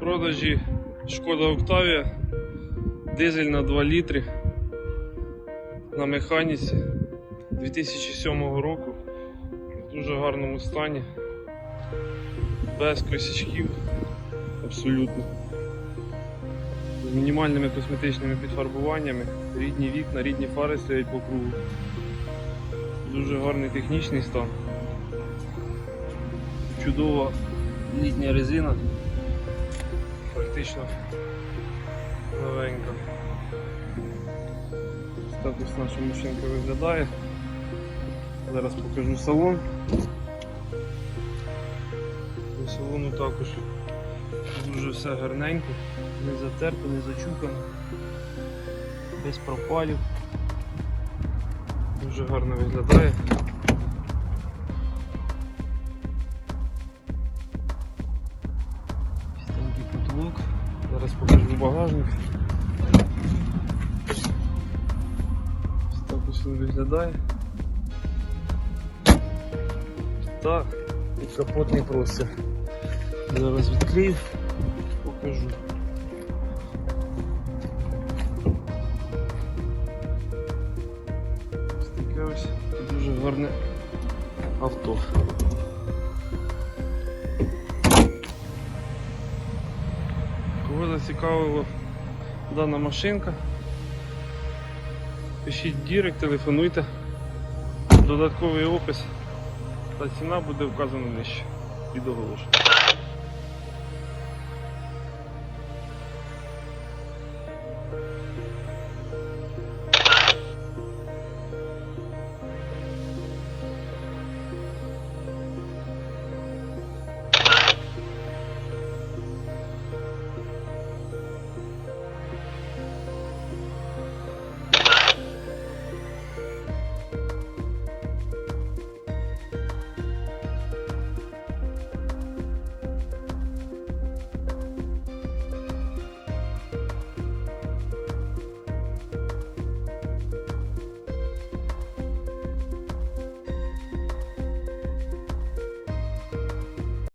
продажі Шкода Октавія, дизель на 2 літри на механіці 2007 року в дуже гарному стані, без косячків абсолютно. З мінімальними косметичними підфарбуваннями, рідні вікна, рідні фари стоять по кругу. Дуже гарний технічний стан. Чудова літня резина. Ось Так ось наша машинка виглядає. Зараз покажу салон. По салону також дуже все гарненько, не затерто, не зачукано, без пропалів. Дуже гарно виглядає. Чистенький. Зараз покажу багажник. Ось так ось виглядає. Так, і капотний простір. Зараз відкрию, покажу. Ось таке ось дуже гарне авто. Кого зацікавила дана машинка? Пишіть дірек, телефонуйте. Додатковий опис та ціна буде вказана нижче під оголошенням.